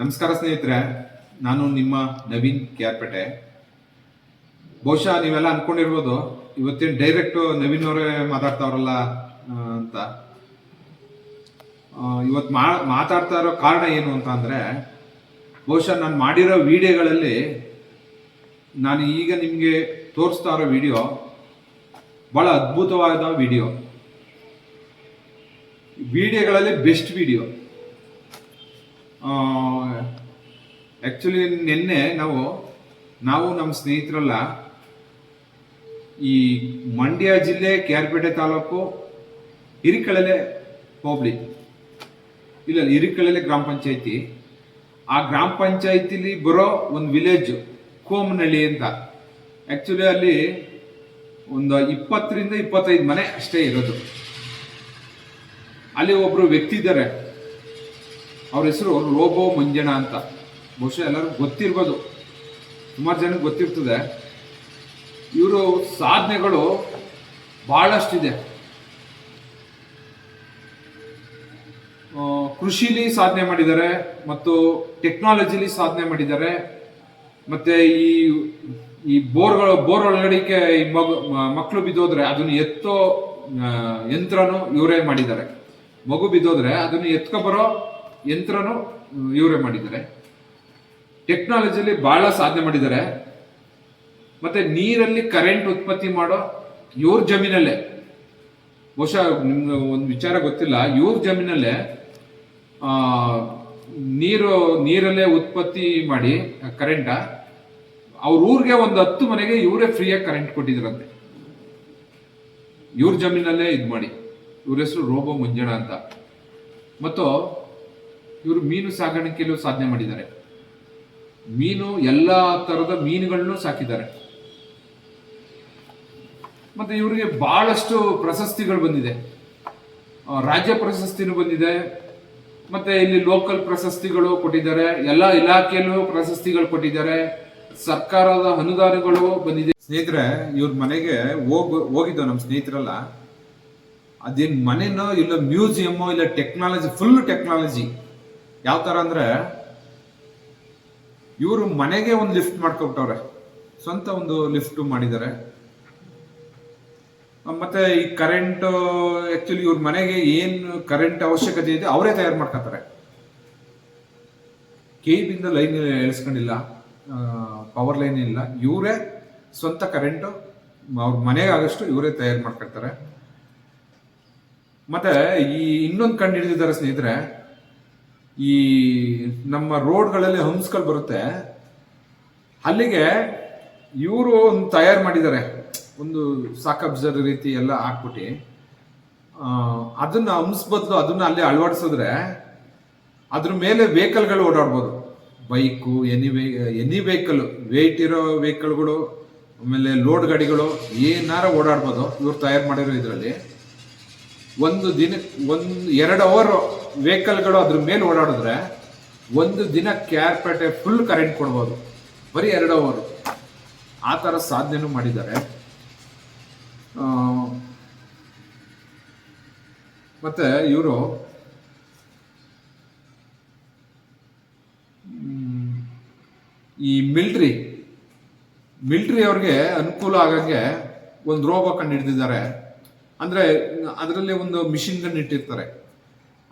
ನಮಸ್ಕಾರ ಸ್ನೇಹಿತರೆ, ನಾನು ನಿಮ್ಮ ನವೀನ್ ಕ್ಯಾರ್ಪೇಟೆ ಬಹುಶಃ ನೀವೆಲ್ಲ ಅನ್ಕೊಂಡಿರ್ಬೋದು, ಇವತ್ತಿನ ಡೈರೆಕ್ಟ್ ನವೀನ್ ಅವರೇ ಮಾತಾಡ್ತಾವ್ರಲ್ಲ ಅಂತ. ಇವತ್ತು ಮಾ, ಮಾತಾಡ್ತಾ ಇರೋ ಕಾರಣ ಏನು ಅಂತ ಅಂದರೆ, ಬಹುಶಃ ನಾನು ಮಾಡಿರೋ ವಿಡಿಯೋಗಳಲ್ಲಿ ನಾನು ಈಗ ನಿಮಗೆ ತೋರಿಸ್ತಾ ಇರೋ ವಿಡಿಯೋ ಬಹಳ ಅದ್ಭುತವಾದ ವಿಡಿಯೋ. ವಿಡಿಯೋಗಳಲ್ಲಿ ಬೆಸ್ಟ್ ವಿಡಿಯೋ. ಆ್ಯಕ್ಚುಲಿ ನಿನ್ನೆ ನಾವು ನಾವು ನಮ್ಮ ಸ್ನೇಹಿತರೆಲ್ಲ ಈ ಮಂಡ್ಯ ಜಿಲ್ಲೆ ಕ್ಯಾರ್ಪೇಟೆ ತಾಲೂಕು ಹಿರಿಕಳಲೆ ಹೋಬಳಿ. ಇಲ್ಲ, ಹಿರಿಕಳಲೆ ಗ್ರಾಮ ಪಂಚಾಯತಿ. ಆ ಗ್ರಾಮ ಪಂಚಾಯತಿಲಿ ಬರೋ ಒಂದು ವಿಲೇಜ್ ಕೋಮನಹಳ್ಳಿ ಅಂತ. ಆ್ಯಕ್ಚುಲಿ ಅಲ್ಲಿ ಒಂದು ಇಪ್ಪತ್ತರಿಂದ ಇಪ್ಪತ್ತೈದು ಮನೆ ಅಷ್ಟೇ ಇರೋದು. ಅಲ್ಲಿ ಒಬ್ಬರು ವ್ಯಕ್ತಿ ಇದ್ದಾರೆ. ಅವ್ರ ಹೆಸರು ರೋಬೋ ಮಂಜಣ ಅಂತ. ಬಹುಶಃ ಎಲ್ಲರೂ ಗೊತ್ತಿರ್ಬೋದು. ಸುಮಾರು ಜನಕ್ಕೆ ಗೊತ್ತಿರ್ತದೆ. ಇವರು ಸಾಧನೆಗಳು ಬಹಳಷ್ಟಿದೆ. ಆ, ಕೃಷಿಲಿ ಸಾಧನೆ ಮಾಡಿದ್ದಾರೆ ಮತ್ತು ಟೆಕ್ನಾಲಜಿಲಿ ಸಾಧನೆ ಮಾಡಿದ್ದಾರೆ. ಮತ್ತೆ ಈ ಈ ಬೋರ್ಗಳು ಬೋರ್ ಒಳಗಡಿಕೆ ಈ ಮಗು ಮಕ್ಕಳು ಬಿದ್ದೋದ್ರೆ ಅದನ್ನು ಎತ್ತೋ ಯಂತ್ರನೂ ಇವರೇ ಮಾಡಿದ್ದಾರೆ. ಮಗು ಬಿದ್ದೋದ್ರೆ ಅದನ್ನು ಎತ್ಕೊ ಬರೋ ಯಂತ್ರನು ಇವರೇ ಮಾಡಿದ್ದಾರೆ. ಟೆಕ್ನಾಲಜಿಯಲ್ಲಿ ಬಹಳ ಸಾಧನೆ ಮಾಡಿದ್ದಾರೆ. ಮತ್ತೆ ನೀರಲ್ಲಿ ಕರೆಂಟ್ ಉತ್ಪತ್ತಿ ಮಾಡೋ ಇವ್ರ ಜಮೀನಲ್ಲೇ. ಬಹುಶಃ ನಿಮ್ಗೆ ಒಂದು ವಿಚಾರ ಗೊತ್ತಿಲ್ಲ, ಇವ್ರ ಜಮೀನಲ್ಲೇ ನೀರು, ನೀರಲ್ಲೇ ಉತ್ಪತ್ತಿ ಮಾಡಿ ಕರೆಂಟ ಅವ್ರ ಊರಿಗೆ ಒಂದು ಹತ್ತು ಮನೆಗೆ ಇವರೇ ಫ್ರೀಯಾಗಿ ಕರೆಂಟ್ ಕೊಟ್ಟಿದ್ರಂತೆ. ಇವ್ರ ಜಮೀನಲ್ಲೇ ಇದು ಮಾಡಿ. ಇವ್ರ ಹೆಸರು ರೋಬೋ ಮುಂಜಾಣ ಅಂತ. ಮತ್ತು ಇವರು ಮೀನು ಸಾಗಾಣಿಕೆಯಲ್ಲೂ ಸಾಧನೆ ಮಾಡಿದ್ದಾರೆ. ಮೀನು ಎಲ್ಲ ತರದ ಮೀನುಗಳನ್ನು ಸಾಕಿದ್ದಾರೆ. ಮತ್ತೆ ಇವರಿಗೆ ಬಹಳಷ್ಟು ಪ್ರಶಸ್ತಿಗಳು ಬಂದಿದೆ. ರಾಜ್ಯ ಪ್ರಶಸ್ತಿನೂ ಬಂದಿದೆ. ಮತ್ತೆ ಇಲ್ಲಿ ಲೋಕಲ್ ಪ್ರಶಸ್ತಿಗಳು ಕೊಟ್ಟಿದ್ದಾರೆ. ಎಲ್ಲ ಇಲಾಖೆಯಲ್ಲೂ ಪ್ರಶಸ್ತಿಗಳು ಕೊಟ್ಟಿದ್ದಾರೆ. ಸರ್ಕಾರದ ಅನುದಾನಗಳು ಬಂದಿದೆ. ಸ್ನೇಹಿತರೆ, ಇವ್ರ ಮನೆಗೆ ಹೋಗ್, ಹೋಗಿದ್ದೋ ನಮ್ಮ ಸ್ನೇಹಿತರೆಲ್ಲ? ಅದೇನ್ ಮನೆನೋ ಇಲ್ಲ ಮ್ಯೂಸಿಯಮ್ಮೋ ಇಲ್ಲ ಟೆಕ್ನಾಲಜಿ ಫುಲ್ ಟೆಕ್ನಾಲಜಿ ಯಾವ ತರ ಅಂದ್ರೆ ಇವರು ಮನೆಗೆ ಒಂದು ಲಿಫ್ಟ್ ಮಾಡ್ಕೊಬಿಟ್ಟವ್ರೆ. ಸ್ವಂತ ಒಂದು ಲಿಫ್ಟ್ ಮಾಡಿದ್ದಾರೆ. ಮತ್ತೆ ಈ ಕರೆಂಟ್ ಆಕ್ಚುಲಿ ಇವ್ರ ಮನೆಗೆ ಏನ್ ಕರೆಂಟ್ ಅವಶ್ಯಕತೆ ಇದೆ ಅವರೇ ತಯಾರು ಮಾಡ್ಕೊತಾರೆ. ಕೇಬಿಂದ ಲೈನ್ ಎಳಿಸ್ಕೊಂಡಿಲ್ಲ. ಪವರ್ ಲೈನ್ ಇಲ್ಲ. ಇವರೇ ಸ್ವಂತ ಕರೆಂಟ್ ಅವ್ರ ಮನೆಗೆ ಆಗಷ್ಟು ಇವರೇ ತಯಾರು ಮಾಡ್ಕೊಳ್ತಾರೆ ಮತ್ತೆ ಈ ಇನ್ನೊಂದು ಕಂಡು ಹಿಡಿದಿದ್ದಾರೆ ಸ್ನೇಹಿತರೆ ಈ ನಮ್ಮ ರೋಡ್ಗಳಲ್ಲಿ ಹಂಸ್ಗಳು ಬರುತ್ತೆ. ಅಲ್ಲಿಗೆ ಇವರು ಒಂದು ತಯಾರು ಮಾಡಿದ್ದಾರೆ. ಒಂದು ಸಾಕಬ್ಸರ್ ರೀತಿ ಎಲ್ಲ ಹಾಕ್ಬಿಟ್ಟು ಅದನ್ನ ಹಂಸ್ ಬದಲು ಅದನ್ನ ಅಲ್ಲಿ ಅಳವಡಿಸಿದ್ರೆ ಅದ್ರ ಮೇಲೆ ವೆಹಿಕಲ್ಗಳು ಓಡಾಡ್ಬೋದು. ಬೈಕು ಎನಿ ವೆಹಿ ಎನಿ ವೆಹಿಕಲ್ ವೆಯ್ಟ್ ಇರೋ ವೆಹಿಕಲ್ಗಳು ಆಮೇಲೆ ಲೋಡ್ ಗಾಡಿಗಳು ಏನಾರ ಓಡಾಡ್ಬೋದು. ಇವ್ರು ತಯಾರು ಮಾಡಿರೋ ಇದರಲ್ಲಿ. ಒಂದು ದಿನ ಒಂದು ಎರಡು ಅವರ್ ವೆಹಿಕಲ್ಗಳು ಅದ್ರ ಮೇಲೆ ಓಡಾಡಿದ್ರೆ ಒಂದು ದಿನ ಪೇಟೆ ಫುಲ್ ಕರೆಂಟ್ ಕೊಡ್ಬೋದು. ಬರೀ ಎರಡು ಅವರು ಆ ಥರ ಸಾಧನೆನೂ ಮಾಡಿದ್ದಾರೆ. ಮತ್ತೆ ಇವರು, ಈ ಮಿಲ್ಟ್ರಿ ಮಿಲ್ಟ್ರಿ ಅವ್ರಿಗೆ ಅನುಕೂಲ ಆಗಂಗೆ ಒಂದು ರೋಗ ಕಂಡು ಹಿಡಿದಿದ್ದಾರೆ. ಅಂದ್ರೆ ಅದರಲ್ಲಿ ಒಂದು ಮಿಷಿನ್ ಗನ್ ಇಟ್ಟಿರ್ತಾರೆ.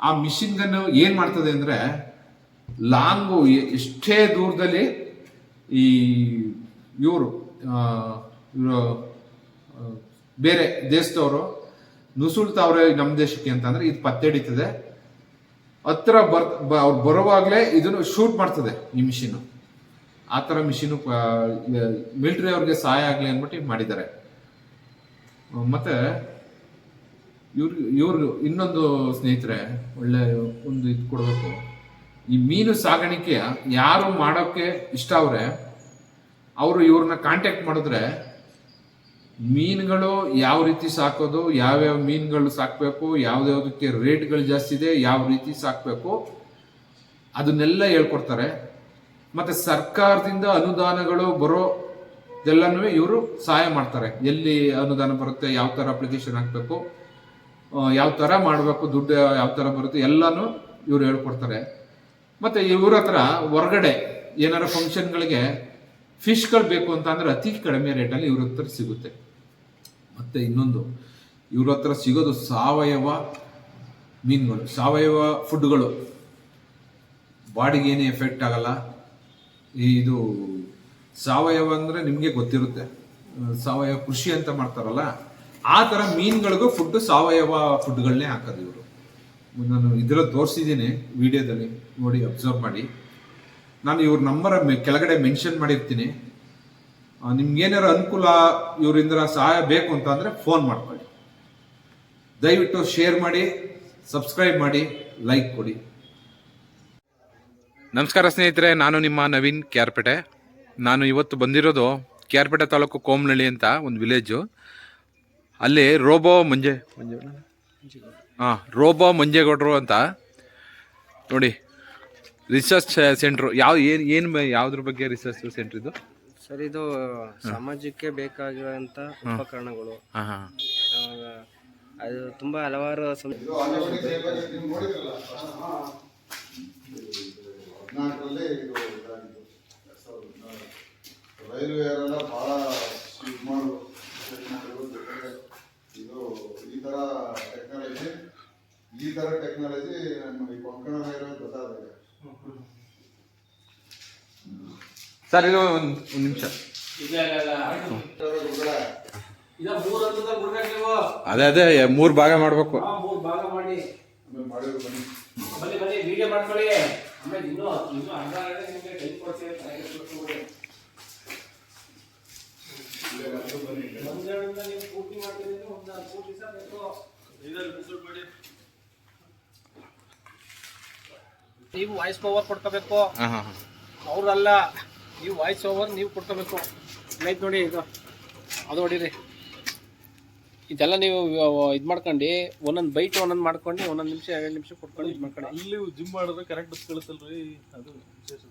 ಆ ಮಿಷಿನ್ ಗನ್ ಏನ್ ಮಾಡ್ತದೆ ಅಂದ್ರೆ ಲಾಂಗು ಎಷ್ಟೇ ದೂರದಲ್ಲಿ ಈ ಇವರು ಇವರು ಬೇರೆ ದೇಶದವರು ನುಸುಳ್ತಾವ್ರೆ ನಮ್ಮ ದೇಶಕ್ಕೆ ಅಂತಂದ್ರೆ ಇದು ಪತ್ತೆ ಹಿಡಿತದೆ. ಹತ್ರ ಬರ್ ಅವ್ರು ಬರುವಾಗಲೇ ಇದನ್ನು ಶೂಟ್ ಮಾಡ್ತದೆ ಈ ಮಿಷಿನ್ ಆ ಥರ ಮಿಷಿನು ಮಿಲಿಟರಿ ಅವ್ರಿಗೆ ಸಹಾಯ ಆಗಲಿ ಅಂದ್ಬಿಟ್ಟು ಮಾಡಿದ್ದಾರೆ. ಮತ್ತೆ ಇವ್ರು, ಇವರು ಇನ್ನೊಂದು ಸ್ನೇಹಿತರೆ, ಒಳ್ಳೆ ಒಂದು ಇದು ಕೊಡಬೇಕು. ಈ ಮೀನು ಸಾಗಾಣಿಕೆಯ ಯಾರು ಮಾಡೋಕ್ಕೆ ಇಷ್ಟ ಅವ್ರೆ, ಅವರು ಇವ್ರನ್ನ ಕಾಂಟ್ಯಾಕ್ಟ್ ಮಾಡಿದ್ರೆ ಮೀನುಗಳು ಯಾವ ರೀತಿ ಸಾಕೋದು, ಯಾವ್ಯಾವ ಮೀನುಗಳು ಸಾಕಬೇಕು ಯಾವ್ದ್ಯಾವ್ದಕ್ಕೆ ರೇಟ್ಗಳು ಜಾಸ್ತಿ ಇದೆ, ಯಾವ ರೀತಿ ಸಾಕಬೇಕು, ಅದನ್ನೆಲ್ಲ ಹೇಳ್ಕೊಡ್ತಾರೆ. ಮತ್ತೆ ಸರ್ಕಾರದಿಂದ ಅನುದಾನಗಳು ಬರೋ ಎಲ್ಲನೂ ಇವರು ಸಹಾಯ ಮಾಡ್ತಾರೆ. ಎಲ್ಲಿ ಅನುದಾನ ಬರುತ್ತೆ, ಯಾವ ಥರ ಅಪ್ಲಿಕೇಶನ್ ಹಾಕಬೇಕು ಯಾವ ಥರ ಮಾಡಬೇಕು, ದುಡ್ಡು ಯಾವ ಥರ ಬರುತ್ತೆ, ಎಲ್ಲನೂ ಇವ್ರು ಹೇಳ್ಕೊಡ್ತಾರೆ. ಮತ್ತೆ ಇವ್ರ ಹತ್ರ ಹೊರಗಡೆ ಏನಾರ ಫಂಕ್ಷನ್ಗಳಿಗೆ ಫಿಶ್ಗಳು ಬೇಕು ಅಂತ ಅಂದ್ರೆ ಅತಿ ಕಡಿಮೆ ರೇಟಲ್ಲಿ ಇವ್ರ ಹತ್ರ ಸಿಗುತ್ತೆ. ಮತ್ತೆ ಇನ್ನೊಂದು, ಇವ್ರ ಹತ್ರ ಸಿಗೋದು ಸಾವಯವ ಮೀನುಗಳು, ಸಾವಯವ ಫುಡ್ಗಳು. ಬಾಡಿಗೆ ಏನೇ ಎಫೆಕ್ಟ್ ಆಗಲ್ಲ. ಇದು ಸಾವಯವ ಅಂದರೆ ನಿಮಗೆ ಗೊತ್ತಿರುತ್ತೆ. ಸಾವಯವ ಕೃಷಿ ಅಂತ ಮಾಡ್ತಾರಲ್ಲ ಆ ಥರ ಮೀನುಗಳಿಗೂ ಫುಡ್ ಸಾವಯವ ಫುಡ್ಗಳನ್ನೇ ಹಾಕೋದು ಇವರು. ನಾನು ಇದರಲ್ಲಿ ತೋರಿಸಿದ್ದೀನಿ ವಿಡಿಯೋದಲ್ಲಿ, ನೋಡಿ ಅಬ್ಸರ್ವ್ ಮಾಡಿ. ನಾನು ಇವ್ರ ನಂಬರ್ ಕೆಳಗಡೆ ಮೆನ್ಷನ್ ಮಾಡಿರ್ತೀನಿ. ನಿಮ್ಗೇನಾರು ಅನುಕೂಲ ಇವರಿಂದ ಸಹಾಯ ಬೇಕು ಅಂತ ಅಂದರೆ ಫೋನ್ ಮಾಡ್ಕೊಳ್ಳಿ. ದಯವಿಟ್ಟು ಶೇರ್ ಮಾಡಿ ಸಬ್ಸ್ಕ್ರೈಬ್ ಮಾಡಿ ಲೈಕ್ ಕೊಡಿ. ನಮಸ್ಕಾರ ಸ್ನೇಹಿತರೆ, ನಾನು ನಿಮ್ಮ ನವೀನ್ ಕ್ಯಾರ್ಪೇಟೆ ನಾನು ಇವತ್ತು ಬಂದಿರೋದು ಕ್ಯಾರ್ಪೇಟೆ ತಾಲೂಕು ಕೋಮನಹಳ್ಳಿ ಅಂತ ಒಂದು ವಿಲೇಜು ಅಲ್ಲಿ ರೋಬೋ ಮಂಜೆ ಮಂಜೆ ಹಾಂ ರೋಬೋ ಮಂಜೇಗೌಡರು ಅಂತ. ನೋಡಿ ರಿಸರ್ಚ್ ಸೆಂಟ್ರು ಯಾವ ಏನು ಏನು ಯಾವುದ್ರ ಬಗ್ಗೆ ರಿಸರ್ಚ್ ಸೆಂಟ್ರ್ ಇದು? ಸರ್ ಇದು ಸಮಾಜಕ್ಕೆ ಬೇಕಾಗಿರುವಂತ ಉಪಕರಣಗಳು. ಹಾಂ ಹಾಂ. ಅದು ತುಂಬಾ ಹಲವಾರು. ರೈಲ್ವೆ ಭಾಳ ಇದು ಈ ತರ ಟೆಕ್ನಾಲಜಿ ಈ ತರ ಟೆಕ್ನಾಲಜಿ ನಮ್ಮ ಈ ಕೊಂಕಣ ಇರೋದು ಗೊತ್ತಾಗಿದೆ ಸರ್ ಇದು ಒಂದು ಒಂದು ನಿಮಿಷ. ಅದೇ ಅದೇ ಮೂರು ಭಾಗ ಮಾಡಬೇಕು. ಮಾಡಿ. ಮಾಡಿದ್ರು ಬನ್ನಿ. ಬನ್ನಿ ಬನ್ನಿ ವಿಡಿಯೋ ಮಾಡ್ಕೊಳ್ಳಿ. ಆಮೇಲೆ ಇನ್ನೂ ಇನ್ನೂ ಅರ್ಧ ಗಂಟೆ ನಿಮಗೆ ಟೈಮ್ ಕೊಡ್ತೀವಿ ನೀವು ವಾಯ್ಸ್ ಓವರ್ ಕೊಡ್ಕೋಬೇಕು. ಅವ್ರಲ್ಲ ನೀವು ವಾಯ್ಸ್ ಓವರ್ ನೀವು ಕೊಡ್ಕೋಬೇಕು. ಆಯ್ತು ನೋಡಿ ಇದು ಅದು ಹೊಡೀರಿ ಇದೆಲ್ಲ ನೀವು ಇದು ಮಾಡ್ಕೊಂಡು ಒಂದೊಂದು ಬೈಟ್ ಒಂದೊಂದು ಮಾಡ್ಕೊಂಡು ಒಂದೊಂದು ನಿಮಿಷ ಎರಡು ನಿಮಿಷ ಕೊಟ್ಕೊಂಡು ಇದು ಮಾಡ್ಕೊಂಡು ಇಲ್ಲಿ ಜಿಮ್ ಮಾಡಿದ್ರೆ ಕರೆಕ್ಟ್ ಕಳಿಸಲ್ರಿ ಅದು ವಿಶೇಷ.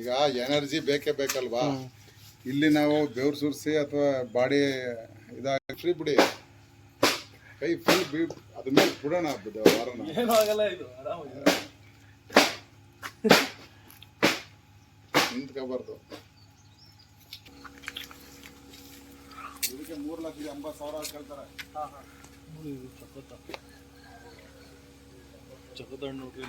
ಈಗ ಎನರ್ಜಿ ಬೇಕೇ ಬೇಕಲ್ವಾ? ಇಲ್ಲಿ ನಾವು ಬೆವ್ರು ಸುರಿಸಿ ಅಥವಾ ಬಾಡಿ ಇದಾಗ ಫ್ರೀ ಬಿಡಿ. ಕೈ ಫುಲ್ ಬಿ ಅದ್ರ ಮೇಲೆ ಬಿಡೋಣ ಬುಧ- ವಾರನ. ಏನೂ ಆಗಲ್ಲ ಇದು ಆರಾಮಾಗಿ. ನಿಂತ್ಕೋಬಾರ್ದು. ಇದಕ್ಕೆ ಮೂರು ಲಕ್ಷದ ಎಂಬತ್ತು ಸಾವಿರ ಕೇಳ್ತಾರೆ. ಚಕೋತ ಚಕೋತ ಹಣ್ಣು ನೋಡ್ರಿ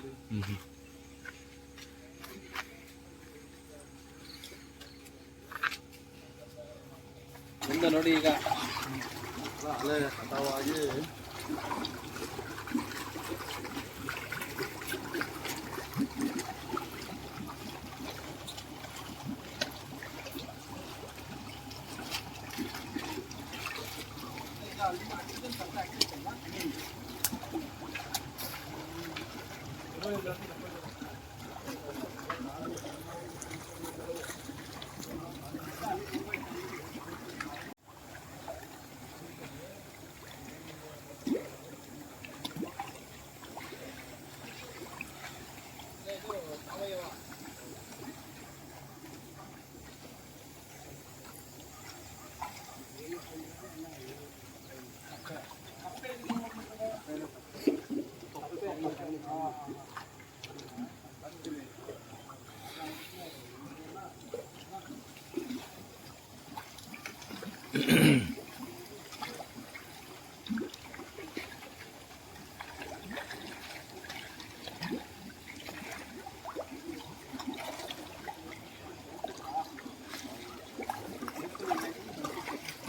ಮುಂದೆ ನೋಡಿ ಈಗ ಅಲೆ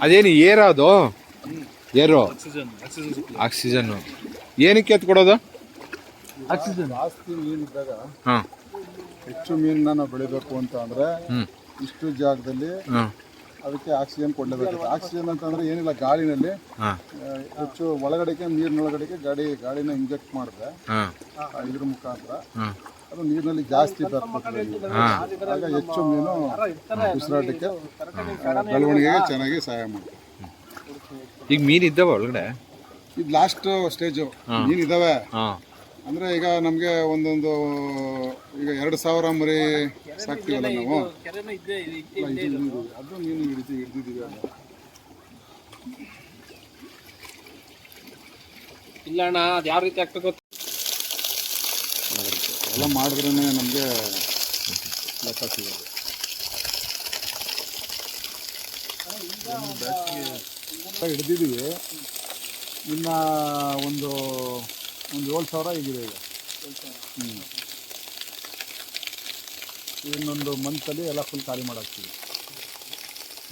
ಅದೇನು ಏರ ಅದು? ಏರು. ಆಕ್ಸಿಜನ್ ಆಕ್ಸಿಜನ್ನು ಏನಕ್ಕೆ ಎತ್ತು ಕೊಡೋದು? ಆಕ್ಸಿಜನ್. ಆಸ್ತಿ ಮೀನಿದ್ದಾಗ ಇದ್ದಾಗ ಹೆಚ್ಚು ಮೀನನ್ನ ನಾವು ಬೆಳಿಬೇಕು ಅಂತ ಅಂದ್ರೆ ಇಷ್ಟು ಜಾಗದಲ್ಲಿ ಅದಕ್ಕೆ ಆಕ್ಸಿಜನ್ ಕೊಡಲೇಬೇಕು ಆಕ್ಸಿಜನ್ ಅಂತಂದ್ರೆ ಏನಿಲ್ಲ ಗಾಳಿನಲ್ಲಿ ಹೆಚ್ಚು ಒಳಗಡೆಗೆ ನೀರಿನೊಳಗಡೆಗೆ ಗಾಡಿ ಗಾಳಿನ ಇಂಜೆಕ್ಟ್ ಮಾಡಿದ್ರೆ ಇದ್ರ ಮುಖಾಂತರ ಅದು ನೀರಿನಲ್ಲಿ ಜಾಸ್ತಿ ಬರ್ತದೆ ಆಗ ಹೆಚ್ಚು ಮೀನು ಉಸಿರಾಟಕ್ಕೆ ಬೆಳವಣಿಗೆಗೆ ಚೆನ್ನಾಗಿ ಸಹಾಯ ಮಾಡುತ್ತೆ ಈಗ ಮೀನು ಇದ್ದಾವೆ ಒಳಗಡೆ? ಇದು ಲಾಸ್ಟ್ ಸ್ಟೇಜು ಮೀನು ಇದ್ದಾವೆ ಅಂದರೆ ಈಗ ನಮಗೆ ಒಂದೊಂದು ಈಗ ಎರಡು ಸಾವಿರ ಮರಿ ಸಾಕ್ತೀವಲ್ಲ ನಾವು? ಅದು ಮೀನು ಹಿಡಿದು ಹಿಡಿದಿದ್ದೀವಿ ಅಲ್ಲ. ಇಲ್ಲ ಅಣ್ಣ ಅದು ಯಾವ ರೀತಿ ಹಾಕ್ಬೇಕು ಎಲ್ಲ ಮಾಡಿದ್ರೇ ನಮಗೆ ಲೆಕ್ಕ ಸಿಗೋದು. ಹಿಡ್ದಿದ್ದೀವಿ. ಇನ್ನು ಒಂದು ಒಂದು ಏಳು ಸಾವಿರ ಈಗಿದೆ ಈಗ. ಹ್ಞೂ ಇನ್ನೊಂದು ಮಂತಲ್ಲಿ ಎಲ್ಲ ಫುಲ್ ಖಾಲಿ ಮಾಡಾಕ್ತೀವಿ.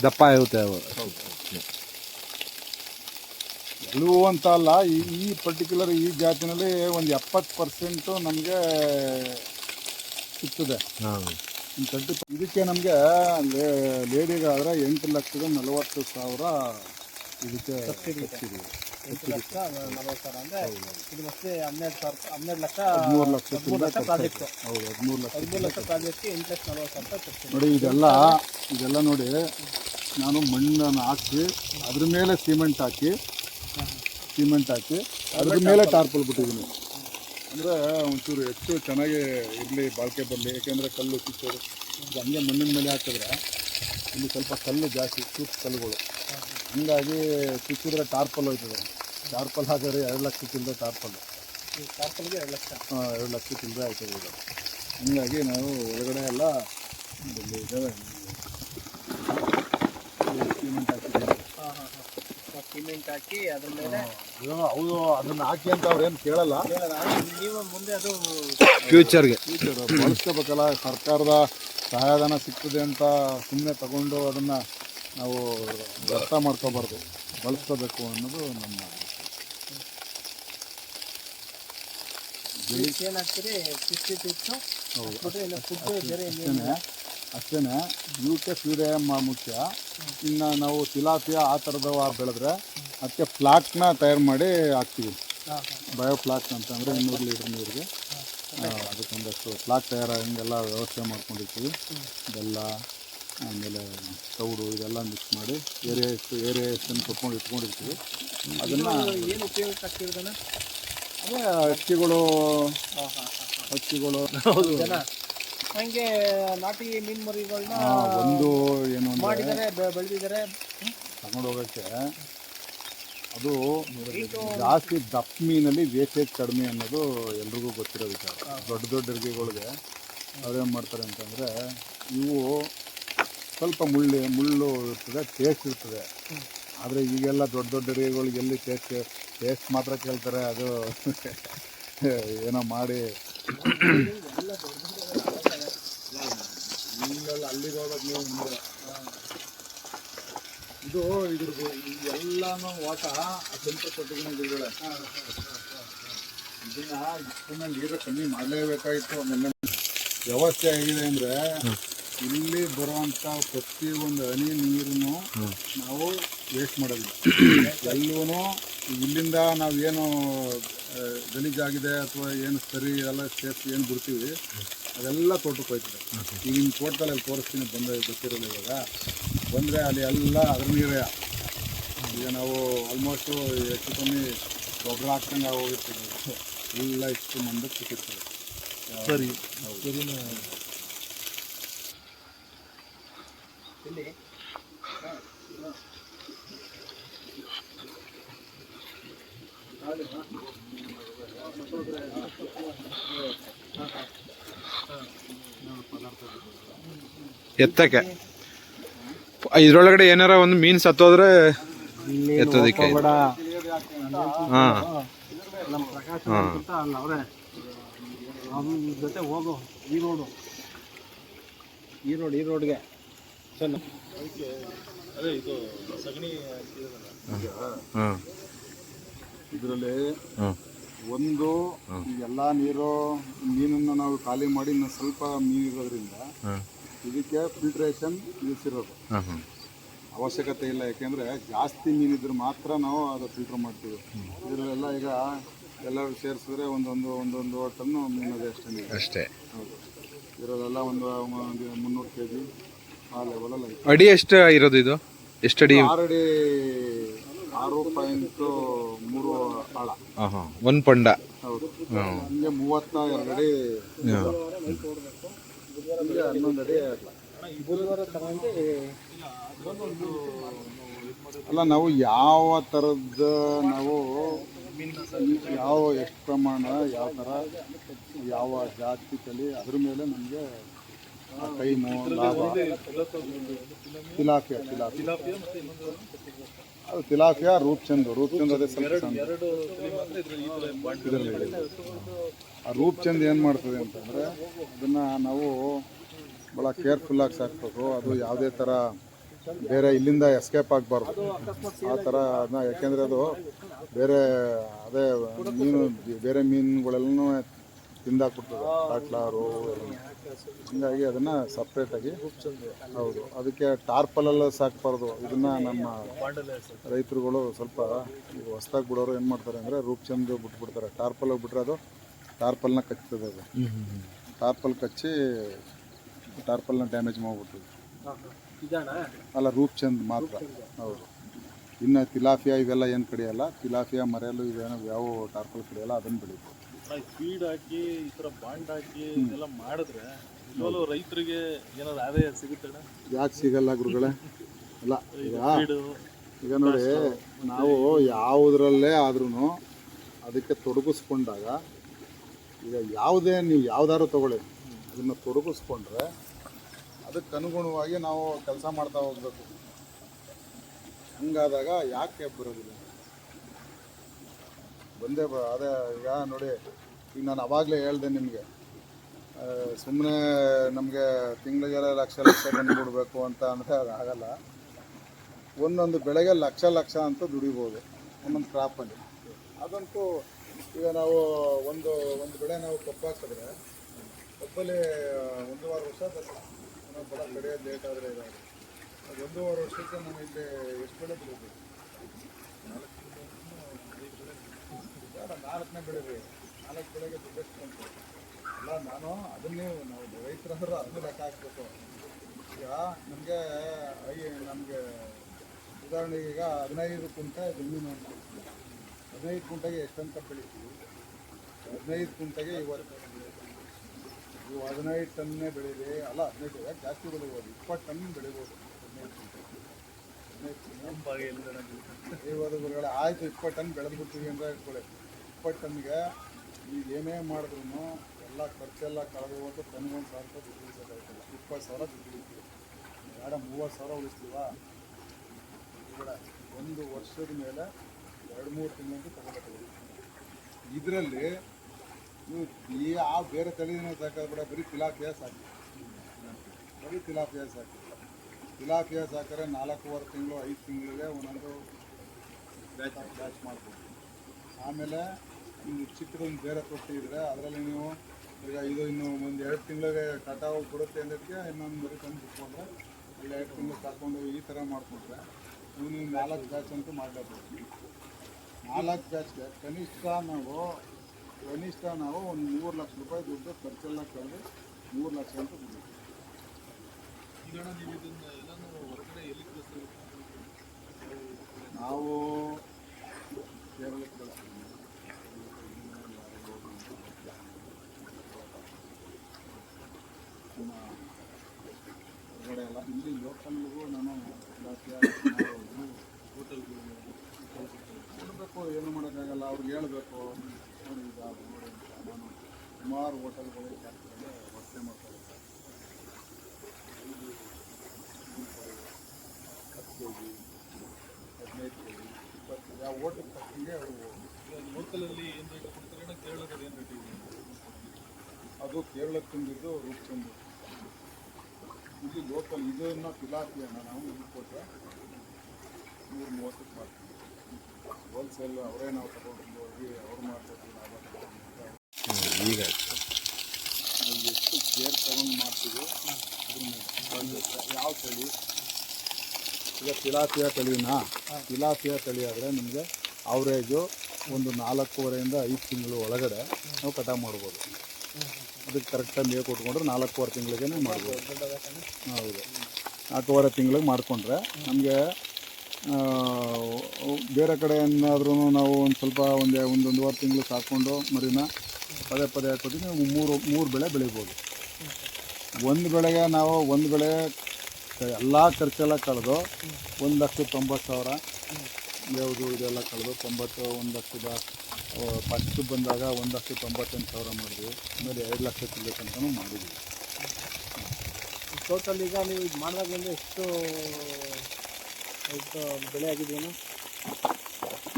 ದಪ್ಪ ಇರುತ್ತೆ ಅವು. ಎಲ್ಲವೂ ಅಂತ ಅಲ್ಲ ಈ ಈ ಪರ್ಟಿಕ್ಯುಲರ್ ಈ ಜಾತಿನಲ್ಲಿ ಒಂದು ಎಪ್ಪತ್ತು ಪರ್ಸೆಂಟು ನಮಗೆ ಸಿಗ್ತದೆ. ತರ್ಟಿ ಇದಕ್ಕೆ ನಮಗೆ ಲೇಡಿಗಾದರೆ ಎಂಟು ಲಕ್ಷದ ನಲವತ್ತು ಸಾವಿರ ಇದಕ್ಕೆ ಸಬ್ಸಿಡಿ. ಎಂಟು ಲಕ್ಷ ನಲವತ್ತು ಸಾವಿರ ಅಂದರೆ ಇದು ಮತ್ತೆ ಹನ್ನೆರಡು ಸಾವಿರ ಹನ್ನೆರಡು ಲಕ್ಷ ಹದಿಮೂರು ಲಕ್ಷ ಹದಿಮೂರು ಲಕ್ಷ ಪ್ರಾಜೆಕ್ಟು ಹೌದು ಹದಿಮೂರು ಲಕ್ಷ ಹದಿಮೂರು ಲಕ್ಷ ಪ್ರಾಜೆಕ್ಟ್ಗೆ ಎಂಟು ಲಕ್ಷ ನಲವತ್ತು ಸಾವಿರ ನೋಡಿ ಇದೆಲ್ಲ ಇದೆಲ್ಲ ನೋಡಿ ನಾನು ಮಣ್ಣನ್ನು ಹಾಕಿ ಅದ್ರ ಮೇಲೆ ಸಿಮೆಂಟ್ ಹಾಕಿ ಸಿಮೆಂಟ್ ಹಾಕಿ ಅದ್ರ ಮೇಲೆ ಟಾರ್ಪಲ್ ಬಿಟ್ಟಿದ್ದೀನಿ. ಅಂದರೆ ಒಂಚೂರು ಹೆಚ್ಚು ಚೆನ್ನಾಗಿ ಇರಲಿ ಬಾಳಿಕೆ ಬರಲಿ ಏಕೆಂದರೆ ಕಲ್ಲು ಕಿಚ್ಚೋರು ಇದು ಹಂಗೆ ಮಣ್ಣಿನ ಮೇಲೆ ಹಾಕಿದ್ರೆ ಇಲ್ಲಿ ಸ್ವಲ್ಪ ಕಲ್ಲು ಜಾಸ್ತಿ ಚಿಕ್ಕ ಕಲ್ಲುಗಳು. ಹಂಗಾಗಿ ಕಿಚ್ಚಿದ್ರೆ ಟಾರ್ಪಲ್ ಹೋಯ್ತದೆ. ಟಾರ್ಪಲ್ ಹಾಕಿದ್ರೆ ಎರಡು ಲಕ್ಷ ಚಿಲ್ಲರೆ ಟಾರ್ಪಲ್ ಟಾರ್ಪಲ್ಗೆ ಎರಡು ಲಕ್ಷ. ಎರಡು ಲಕ್ಷ ಚಿಲ್ಲರೆ ಆಯ್ತದೆ ಈಗ. ಹಂಗಾಗಿ ನಾವು ಒಳಗಡೆ ಎಲ್ಲ ಇದ್ದಾವೆ ಸಿಮೆಂಟ್ ಹಾಕಿದ್ದೀವಿ ಹಾಂ ಹಾಂ ಹಾಂ ಸಿಮೆಂಟ್ ಹಾಕಿ ಅದ್ರ ಮೇಲೆ ಹೌದು ಅದನ್ನ ಹಾಕಿ ಅಂತ ಅವ್ರೇನು ಕೇಳಲ್ಲ. ನೀವು ಮುಂದೆ ಅದು ಫ್ಯೂಚರ್ಗೆ ಫ್ಯೂಚರ್ ಬಳಸ್ಕೋಬೇಕಲ್ಲ. ಸರ್ಕಾರದ ಸಹಾಯಧನ ಸಿಗ್ತದೆ ಅಂತ ಸುಮ್ಮನೆ ತಗೊಂಡು ಅದನ್ನು ನಾವು ವ್ಯರ್ಥ ಮಾಡ್ಕೋಬಾರ್ದು. ಬಳಸ್ಕೋಬೇಕು ಅನ್ನೋದು ನಮ್ಮ ಏನಾಗ್ತೀರಿ ಫಿಫ್ಟಿ ಹೌದು. ಫುಡ್ಡು ಬೇರೆ ಅಷ್ಟೇ ಇವಕ್ಕೆ ಸೂರ್ಯಮ್ಮ ಮುಖ್ಯ. ಇನ್ನು ನಾವು ತಿಲಾಪಿಯ ಆ ಥರದ ಬೆಳೆದ್ರೆ ಅದಕ್ಕೆ ಫ್ಲಾಕ್ನ ತಯಾರು ಮಾಡಿ ಹಾಕ್ತೀವಿ. ಬಯೋ ಫ್ಲಾಕ್ ಅಂತಂದರೆ ಇನ್ನೂರು ಲೀಟ್ರ್ ನೀರಿಗೆ. ಅದಕ್ಕೊಂದಷ್ಟು ಫ್ಲಾಕ್ ತಯಾರು ಹಿಂಗೆಲ್ಲ ವ್ಯವಸ್ಥೆ ಮಾಡ್ಕೊಂಡಿರ್ತೀವಿ. ಬೆಲ್ಲ ಆಮೇಲೆ ತೌಡು ಇದೆಲ್ಲ ಮಿಕ್ಸ್ ಮಾಡಿ ಏರಿಯಾ ಎಷ್ಟು ಏರಿಯಾ ಎಷ್ಟನ್ನು ಕೊಟ್ಕೊಂಡು ಇಟ್ಕೊಂಡಿರ್ತೀವಿ. ಅದನ್ನು ಏನು ಉಪಯೋಗಕ್ಕೆ ಅದೇ ಹಕ್ಕಿಗಳು ಹಾಂ ಹಂಗೆ ನಾಟಿ ಮೀನ್ ಮರಿಗಳನ್ನ ಒಂದು ಏನು ಅಂದರೆ ಮಾಡಿದ್ದಾರೆ ಬೆಳೆದಿದ್ದಾರೆ ತಗೊಂಡು ಹೋಗೋಕ್ಕೆ ಅದು ಜಾಸ್ತಿ ದಪ್ಪ ಮೀನಲ್ಲಿ ವೇಸ್ಟೇಜ್ ಕಡಿಮೆ ಅನ್ನೋದು ಎಲ್ರಿಗೂ ಗೊತ್ತಿರೋ ವಿಚಾರ. ದೊಡ್ಡ ದೊಡ್ಡ ಅಡುಗೆಗಳಿಗೆ ಅವ್ರೇನು ಮಾಡ್ತಾರೆ ಅಂತಂದರೆ ಇವು ಸ್ವಲ್ಪ ಮುಳ್ಳು ಮುಳ್ಳು ಇರ್ತದೆ ಟೇಸ್ಟ್ ಇರ್ತದೆ. ಆದರೆ ಈಗೆಲ್ಲ ದೊಡ್ಡ ದೊಡ್ಡ ಅಡುಗೆಗಳಿಗೆ ಎಲ್ಲಿ ಟೇಸ್ಟ್ ಟೇಸ್ಟ್ ಮಾತ್ರ ಕೇಳ್ತಾರೆ ಅದು ಏನೋ ಮಾಡಿ. ಅಲ್ಲಿಗೆ ಹೋಗೋದು ನೀವು ಮುಂದೆ. ಇದು ಇದ್ರದ್ದು ಎಲ್ಲಾನು ವಾಟ ಅತ್ಯಂತ ಕೊಟ್ಟಿದ್ದೀನಿ ಗಿಡಗಳೇ. ಇದನ್ನ ನೀರು ಕಮ್ಮಿ ಮಾಡಲೇಬೇಕಾಗಿತ್ತು ಆಮೇಲೆ ವ್ಯವಸ್ಥೆ ಆಗಿದೆ ಅಂದರೆ ಇಲ್ಲಿ ಬರುವಂಥ ಒಂದು ಹನಿ ನೀರನ್ನು ನಾವು ವೇಸ್ಟ್ ಮಾಡೋದಿಲ್ಲ. ಎಲ್ಲವೂ ಇಲ್ಲಿಂದ ನಾವೇನು ಗಲೀಜಾಗಿದೆ ಅಥವಾ ಏನು ಸರಿ ಎಲ್ಲ ಸೇಫ್ ಏನು ಬಿಡ್ತೀವಿ. ಅದೆಲ್ಲ ತೋಟಕ್ಕೆ ಹೋಯ್ತದೆ. ಈಗ ನಿಮ್ಮ ತೋಟದಲ್ಲಿ ಅಲ್ಲಿ ತೋರಿಸ್ತೀನಿ ಬಂದ ಗೊತ್ತಿರೋದು ಇವಾಗ. ಬಂದರೆ ಅಲ್ಲಿ ಎಲ್ಲ ಅದ್ರ ನೀರೇ. ಈಗ ನಾವು ಆಲ್ಮೋಸ್ಟು ಹೆಚ್ಚು ಕಮ್ಮಿ ಗೊಬ್ಬರ ಹಾಕ್ತಂಗೆ ಹೋಗಿರ್ತೀವಿ ಎಲ್ಲ ಇಷ್ಟು ಮಂದಕ್ಕೆ ಸಿಕ್ಕಿರ್ತದೆ. ಸರಿ. ಇಲ್ಲಿ. ಎತ್ತಕ್ಕೆ. ಇದ್ರೊಳಗಡೆ ಏನಾರ ಒಂದು ಮೀನ್ ಸತ್ತೋದ್ರೆ ಎತ್ತೋದಿಕ್ಕೆ ಹಾ. ನಮ್ಮ ಪ್ರಕಾಶ ಅಂತ ಅಲ್ಲ ಅವರೇ. ನಮ್ಮ ಜೊತೆ ಹೋಗು ಈ ರೋಡು. ಈ ರೋಡ್ ಈ ರೋಡ್ಗೆ. ಸಣ್ಣ ಅದೇ ಇದು ಸಗಣಿ ಹಾ. ಇದರಲ್ಲಿ ಒಂದು ಎಲ್ಲ ನೀರು ಮೀನನ್ನು ನಾವು ಖಾಲಿ ಮಾಡಿ ಇನ್ನು ಸ್ವಲ್ಪ ಮೀನು ಇರೋದ್ರಿಂದ ಇದಕ್ಕೆ ಫಿಲ್ಟ್ರೇಷನ್ ನಿಲ್ಲಿಸಿರೋದು ಅವಶ್ಯಕತೆ ಇಲ್ಲ ಯಾಕೆಂದರೆ ಜಾಸ್ತಿ ಮೀನಿದ್ರೆ ಮಾತ್ರ ನಾವು ಅದು ಫಿಲ್ಟರ್ ಮಾಡ್ತೀವಿ. ಇದರಲ್ಲೆಲ್ಲ ಈಗ ಎಲ್ಲರೂ ಸೇರಿಸಿದ್ರೆ ಒಂದೊಂದು ಒಂದೊಂದು ಟನ್ನು ಮೀನು ಅದೇ ಅಷ್ಟೇ. ಅಷ್ಟೇ. ಹೌದು. ಇದರಲ್ಲೆಲ್ಲ ಒಂದು ಮುನ್ನೂರು ಕೆ ಜಿ ಆ ಲೆವೆಲಲ್ಲಿ ಅಡಿ ಎಷ್ಟು ಇರೋದು ಇದು? ಎಷ್ಟು ಅಡಿ? ಆರು ಅಡಿ ಆರು ಪಾಯಿಂಟು ಮೂರು ಆಳ. ಹಾ ಹಾ ಒಂದು ಪಂಡ. ಹೌದು. ನಮಗೆ ಮೂವತ್ತ ಎರಡು ಅಡಿ ಹಾ. ಹಂಗೆ ಹನ್ನೊಂದು ಅಡಿ ಅಗಲ. ಅಲ್ಲ ನಾವು ಯಾವ ಥರದ ನಾವು ಯಾವ ಎಷ್ಟು ಪ್ರಮಾಣ ಯಾವ ಥರ ಯಾವ ಜಾತಿ ತಲೆ ಅದ್ರ ಮೇಲೆ ನಮಗೆ ಟೈಮು ಲಾಭ. ತಿಲಾಪಿಯ ತಿಲಾಪಿಯ ತಿಲಾಪಿಯ ಮತ್ತೆ ಇನ್ನೊಂದು ಅದು ತಿಲಾಪಿಯ ರೂಪ್ಚಂದ್ ರೂಪ್ಚಂದ್ ಅದೇ ಸ್ವಲ್ಪ ಇದರಲ್ಲಿ ಆ ರೂಪ್ಚಂದ್ ಏನು ಮಾಡ್ತದೆ ಅಂತಂದರೆ ಅದನ್ನ ನಾವು ಭಾಳ ಕೇರ್ಫುಲ್ಲಾಗಿ ಸಾಕ್ಬೇಕು. ಅದು ಯಾವುದೇ ಥರ ಬೇರೆ ಇಲ್ಲಿಂದ ಎಸ್ಕೇಪ್ ಆಗಬಾರ್ದು. ಆ ಥರ ಅದನ್ನ ಯಾಕೆಂದರೆ ಅದು ಬೇರೆ ಅದೇ ಮೀನು ಬೇರೆ ಮೀನುಗಳೆಲ್ಲನೂ ತಿಂದಾಕ್ಬಿಡ್ತದೆ. ಕಾಟ್ಲಾರು ಹಿಂಗಾಗಿ ಅದನ್ನು ಸಪ್ರೇಟಾಗಿ ಹೌದು. ಅದಕ್ಕೆ ಟಾರ್ಪಲೆಲ್ಲ ಸಾಕಬಾರ್ದು. ಇದನ್ನು ನಮ್ಮ ರೈತರುಗಳು ಸ್ವಲ್ಪ ಈಗ ಹೊಸ್ದಾಗಿ ಬಿಡೋರು ಏನು ಮಾಡ್ತಾರೆ ಅಂದರೆ ರೂಪ್ಚಂದ್ ಬಿಟ್ಬಿಡ್ತಾರೆ. ಟಾರ್ಪಲ್ ಬಿಟ್ರೆ ಅದು ಟಾರ್ಪಲ್ನ ಕಚ್ತದೆ ಅದು. ಟಾರ್ಪಲ್ ಕಚ್ಚಿ ಟಾರ್ಪಲ್ನ ಡ್ಯಾಮೇಜ್ ಮಾಡಿಬಿಡ್ತದೆ ಇದಣ್ಣ ಅಲ್ಲ ರೂಪ್ಚಂದ್ ಮಾತ್ರ. ಹೌದು. ಇನ್ನು ತಿಲಾಫಿಯಾ ಇವೆಲ್ಲ ಏನು ಕಡಿಯಲ್ಲ. ತಿಲಾಫಿಯಾ ಮರೆಯಲು ಇವೇನೋ ಯಾವ ಟಾರ್ಪಲ್ ಕಡಿಯಲ್ಲ ಅದನ್ನು ಬೆಳಿಬೋದು ಫೀಡ್ ಹಾಕಿ ಈ ಥರ ಬಾಂಡ್ ಹಾಕಿ ಇದೆಲ್ಲ ಮಾಡಿದ್ರೆ ನಿಜವಾಗ್ಲೂ ರೈತರಿಗೆ ಏನಾದ್ರು ಆದಾಯ ಸಿಗುತ್ತೆ ಯಾಕೆ ಸಿಗಲ್ಲ ಗುರುಗಳೇ? ಅಲ್ಲ ಈಗ ಈಗ ನೋಡಿ ನಾವು ಯಾವುದ್ರಲ್ಲೇ ಆದ್ರೂ ಅದಕ್ಕೆ ತೊಡಗಿಸ್ಕೊಂಡಾಗ ಈಗ ಯಾವುದೇ ನೀವು ಯಾವ್ದಾದ್ರು ತಗೊಳ್ಳಿ ಅದನ್ನು ತೊಡಗಿಸ್ಕೊಂಡ್ರೆ ಅದಕ್ಕೆ ಅನುಗುಣವಾಗಿ ನಾವು ಕೆಲಸ ಮಾಡ್ತಾ ಹೋಗ್ಬೇಕು. ಹಂಗಾದಾಗ ಯಾಕೆ ಬರೋದಿಲ್ಲ? ಬಂದೇ ಬ ಅದೇ ಈಗ ನೋಡಿ, ಈಗ ನಾನು ಅವಾಗಲೇ ಹೇಳ್ದೆ ನಿಮಗೆ. ಸುಮ್ಮನೆ ನಮಗೆ ತಿಂಗಳಿಗೆಲ್ಲ ಲಕ್ಷ ಲಕ್ಷ ಬಂದುಬಿಡ್ಬೇಕು ಅಂತ ಅಂದರೆ ಅದು ಆಗಲ್ಲ. ಒಂದೊಂದು ಬೆಳೆಗೆ ಲಕ್ಷ ಲಕ್ಷ ಅಂತ ದುಡಿಬೋದು, ಒಂದೊಂದು ಕ್ರಾಪಲ್ಲಿ ಅದಂತೂ ಈಗ ನಾವು ಒಂದು ಒಂದು ಬೆಳೆ ನಾವು ಕಬ್ಬು ಹಾಕಿದ್ರೆ ಕಬ್ಬಲ್ಲಿ ಒಂದೂವರೆ ವರ್ಷ ನಾವು ಬಡ ಕಡಿಯೋದು ಲೇಟ್ ಆದರೆ ಇದಾಗುತ್ತೆ. ಅದು ಒಂದೂವರೆ ವರ್ಷಕ್ಕೆ ನಾನು ಇಲ್ಲಿ ಎಷ್ಟು ಬೆಳೆ ಬೆಳಿಬೇಕು ಬೇಡ ನಾಲ್ಕನೇ ಬೆಳೆ ನಾಲ್ಕು ಬೆಳೆಗೆ ದುಡ್ಡು ಎಷ್ಟು ಬಂತು ಅಲ್ಲ ನಾನು ಅದನ್ನೇ ನಾವು ರೈತರಂದ್ರೆ ಅದನ್ನು ಲೆಕ್ಕ ಹಾಕ್ಬೇಕು. ಈಗ ನಮಗೆ ಐ ನಮಗೆ ಉದಾಹರಣೆಗೆ ಈಗ ಹದಿನೈದು ಕುಂಟೆ ಜಮೀನು ಅಂತ ಹದಿನೈದು ಕುಂಟೆಗೆ ಎಷ್ಟಂತ ಬೆಳಿತೀವಿ? ಹದಿನೈದು ಕುಂಟೆಗೆ ಇವತ್ತು ಇವು ಹದಿನೈದು ಟನ್ನೇ ಬೆಳೀಲಿ ಅಲ್ಲ ಹದಿನೈದು ಯಾಕೆ ಜಾಸ್ತಿ ಬೆಳಿಬೋದು. ಇಪ್ಪತ್ತು ಟನ್ ಬೆಳಿಬೋದು. ಹದಿನೈದು ಕುಂಟೆ ಹದಿನೈದು ಇವತ್ತು ಆಯಿತು ಇಪ್ಪತ್ತು ಟನ್ ಬೆಳೆದ್ಬಿಡ್ತೀವಿ ಅಂತ ಇಟ್ಕೊಳ್ಳಿ ಟನ್ಗೆ ಈಗ ಏನೇ ಮಾಡಿದ್ರು ಎಲ್ಲ ಖರ್ಚೆಲ್ಲ ಕಳೆದು ಹೋಗ್ತು ಟನ್ಗೊಂದು ಸಾವಿರ ರೂಪಾಯಿ ದುಡ್ಡು ಉಳಿಸೋದಾಯ್ತಲ್ಲ ಇಪ್ಪತ್ತು ಸಾವಿರ ದುಡ್ಡು ಉಳಿತೀವಿ. ಬೇಡ ಮೂವತ್ತು ಸಾವಿರ ಉಳಿಸ್ತೀವ? ಬೇಡ ಒಂದು ವರ್ಷದ ಮೇಲೆ ಎರಡು ಮೂರು ತಿಂಗಳಂತೂ ತಗೋಬೇಕು ಇದರಲ್ಲಿ ನೀವು ಆ ಬೇರೆ ಸಾಕೋದು ಬೇಡ, ಬರೀ ತಿಲಾಪಿಯ ಹಾಕಿ ಬರೀ ತಿಲಾಪಿಯ ಹಾಕಿ ತಿಲಾಪಿಯ ಹಾಕಿದ್ರೆ ನಾಲ್ಕೂವರೆ ತಿಂಗಳು, ಐದು ತಿಂಗಳಿಗೆ ಒಂದೊಂದು ಬ್ಯಾಚ್ ಬ್ಯಾಚ್ ಮಾಡ್ಬೋದು. ಆಮೇಲೆ ನಿಮ್ಗೆ ಚಿಕ್ಕದೊಂದು ಬೇರೆ ಕೊಟ್ಟಿದ್ರೆ ಅದರಲ್ಲಿ ನೀವು ಈಗ ಇದು ಇನ್ನು ಒಂದು ಎರಡು ತಿಂಗಳಿಗೆ ಕಟಾವು ಕೊಡುತ್ತೆ ಅನ್ನೋದಕ್ಕೆ ಇನ್ನೊಂದು ಮರಿ ತಂದು ಬಿಟ್ಕೊಂಡ್ರೆ ಅಲ್ಲಿ ಎರಡು ತಿಂಗಳು ಕರ್ಕೊಂಡು ಈ ಥರ ಮಾಡಿಕೊಟ್ರೆ ನೀವು ನೀವು ನಾಲ್ಕು ಬ್ಯಾಚ್ ಅಂತೂ ಮಾಡಲೇಬೇಕು. ನಾಲ್ಕು ಬ್ಯಾಚ್ಗೆ ಕನಿಷ್ಠ ನಾವು ಕನಿಷ್ಠ ನಾವು ಒಂದು ಮೂರು ಲಕ್ಷ ರೂಪಾಯಿ ದುಡ್ಡು ಖರ್ಚೆಲ್ಲ ಕಳೆದು ಮೂರು ಲಕ್ಷ ಅಂತ ದುಡ್ಡು ನೀವು ಇದನ್ನ ಎಲ್ಲಾನು ಹೊರಗಡೆ ಎಲ್ಲಿ ಕಳಿಸ್ತೀವಿ ನಾವು ಕೇರಳಕ್ಕೆ ಕಳಿಸ್ತೀವಿ. ನಮ್ಮ ಹೊರಗಡೆ ಎಲ್ಲ ಇಲ್ಲಿ ಲೋಕಲ್ಗೂ ನಾನು ಇಲಾಖೆಯ ಹೋಟೆಲ್ಗಳು ಕೊಡಬೇಕು ಏನು ಮಾಡೋಕ್ಕಾಗಲ್ಲ ಅವ್ರಿಗೆ ಹೇಳ್ಬೇಕು ನೋಡಿ ಇದು ಅದು ನೋಡಿ ಅಂತ ನಾನು ಸುಮಾರು ಹೋಟೆಲ್ಗಳು ಜಾಸ್ತಿ ವರ್ತನೆ ಮಾಡ್ತಾ ಇರ್ತಾರೆ ಹತ್ತು ಕೆ ಜಿ ಹದಿನೈದು ಕೆ ಜಿ ಇಪ್ಪತ್ತು ಕೆ ಜಿ ಆ ಓಟಕ್ಕೆ ತಕ್ಕಂಗೆ ಅವರು ಏನು ರೇಟ್ ಕೊಡ್ತಾರೆ ಕೇರಳದಲ್ಲಿ ಏನು ರೇಟ್ ಇದೆ ಅದು ಕೇರಳಕ್ಕೆ ತುಂಬಿದ್ದು ರೂಪಚಂದು ಇಲ್ಲಿ ಲೋಕಲ್ ಇದನ್ನು ಅಣ್ಣ ನಾವು ಇಲ್ಲಿ ಕೊಟ್ಟರೆ ನೂರ ಮೂವತ್ತಕ್ಕೆ ಮಾಡ್ತೀವಿ. ಹೋಲ್ಸೇಲ್ ಅವರೇ ನಾವು ತಗೊಂಡು ಹೋಗಿ ಅವ್ರು ಮಾಡ್ಕೊತೀವಿ ಲಾಭ ಈಗ ನಾವು ಎಷ್ಟು ಕೇರ್ ತಗೊಂಡು ಮಾಡ್ತೀವಿ. ಯಾವ ತಳಿ? ಈಗ ತಿಲಾಪಿಯ ತಳಿನಾ? ತಿಲಾಪಿಯ ತಳಿ ಆದರೆ ನಿಮಗೆ ಅವರೇಜು ಒಂದು ನಾಲ್ಕೂವರೆಯಿಂದ ಐದು ತಿಂಗಳು ಒಳಗಡೆ ನಾವು ಕಟಾವು ಮಾಡ್ಬೋದು. ಅದಕ್ಕೆ ಕರೆಕ್ಟಾಗಿ ಮೇವು ಕೊಟ್ಕೊಂಡ್ರೆ ನಾಲ್ಕೂವರೆ ತಿಂಗಳಿಗೆ ಮಾಡ್ಬೋದು. ಹೌದು. ನಾಲ್ಕೂವರೆ ತಿಂಗಳಿಗೆ ಮಾಡಿಕೊಂಡ್ರೆ ನಮಗೆ ಬೇರೆ ಕಡೆ ಏನಾದ್ರೂ ನಾವು ಒಂದು ಸ್ವಲ್ಪ ಒಂದು, ಒಂದೊಂದುವರೆ ತಿಂಗಳು ಸಾಕೊಂಡು ಮರಿನ ಪದೇ ಪದೇ ಹಾಕೋದಕ್ಕೆ ನಾವು ಮೂರು ಮೂರು ಬೆಳೆ ಬೆಳಿಬೋದು. ಒಂದು ಬೆಳೆಗೆ ನಾವು ಒಂದು ಬೆಳೆ ಎಲ್ಲ ಖರ್ಚೆಲ್ಲ ಕಳೆದು ಒಂದು ಲಕ್ಷ ತೊಂಬತ್ತು ಸಾವಿರ ಯಾವುದು ಇದೆಲ್ಲ ಕಳೆದು ತೊಂಬತ್ತು ಒಂದು ಲಕ್ಷದ ಫಸ್ಟ್ ಬಂದಾಗ ಒಂದು ಲಕ್ಷ ತೊಂಬತ್ತೆಂಟು ಸಾವಿರ ಮಾಡಿದ್ವಿ. ಆಮೇಲೆ ಎರಡು ಲಕ್ಷ ತಿನ್ಬೇಕಂತಲೂ ತನಕನೂ ಮಾಡಿದ್ವಿ. ಟೋಟಲ್ ಈಗ ನೀವು ಇದು ಮಾಡಿದಾಗಲಿಂದ ಎಷ್ಟು ಎಷ್ಟು ಬೆಳೆ ಆಗಿದೆಯೇನು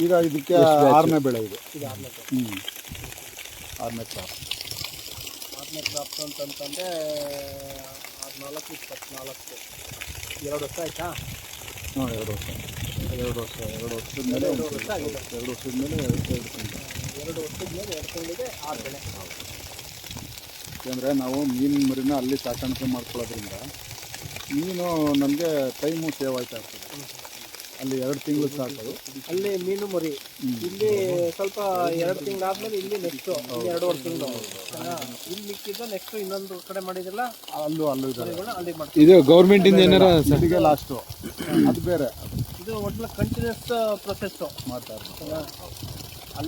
ಈಗ ಇದಕ್ಕೆ ಆರನೇ ಬೆಳೆ ಇದೆ. ಇದು ಆರನೇ ಹ್ಞೂ ಆರನೇ ಕ್ರಾಪ್ ಆರನೇ ಕ್ರಾಪ್ ಅಂತಂತಂದರೆ ಹದಿನಾಲ್ಕು ಇಪ್ಪತ್ನಾಲ್ಕು. ಎರಡು ವರ್ಷ ಆಯ್ತಾ? ಹಾಂ ಎರಡು ವರ್ಷ. ಎರಡು ವರ್ಷ ಎರಡು ವರ್ಷದ ಮೇಲೆ ಎರಡು ವರ್ಷ ಆಗಿದೆ ಎರಡು ವರ್ಷದ ಮೇಲೆ ಎರಡು ಎರಡು ಎರಡು ವರ್ಷದ ಮೇಲೆ ಎರಡು ತಿಂಗಳಿಗೆ ಆರು ಬೆಳೆ ಯಾಕೆಂದರೆ ನಾವು ಮೀನು ಮರಿನ ಅಲ್ಲಿ ಸಾಕಾಣಿಕೆ ಮಾಡ್ಕೊಳ್ಳೋದ್ರಿಂದ ಮೀನು ನಮಗೆ ಟೈಮು ಸೇವ್ ಆಯ್ತಾ ಇರ್ತದೆ. ಅಲ್ಲಿ ಎರಡು ತಿಂಗಳು ಸಾಕೋದು ಅಲ್ಲಿ ಮೀನು ಮರಿ. ಇಲ್ಲಿ ಸ್ವಲ್ಪ ಎರಡು ತಿಂಗಳಾದ್ಮೇಲೆ ಇಲ್ಲಿ ನೆಕ್ಸ್ಟ್ ಎರಡು ತಿಂಗಳು ಇಲ್ಲಿ ಮಿಕ್ಕಿದ್ದ ನೆಕ್ಸ್ಟ್ ಇನ್ನೊಂದು ಕಡೆ ಮಾಡಿದ್ರಲ್ಲ ಅಲ್ಲೂ ಅಲ್ಲೂ ಇದು ಗೌರ್ಮೆಂಟ್ ಇಂದ ಏನಾರ ಸರಿಗೆ ಲಾಸ್ಟು ಅದು ಬೇರೆ. ಇದು ಒಟ್ಟು ಕಂಟಿನ್ಯೂಸ್ ಪ್ರೊಸೆಸ್ಸು ಮಾಡ್ತಾ ಇರ್ತಾರೆ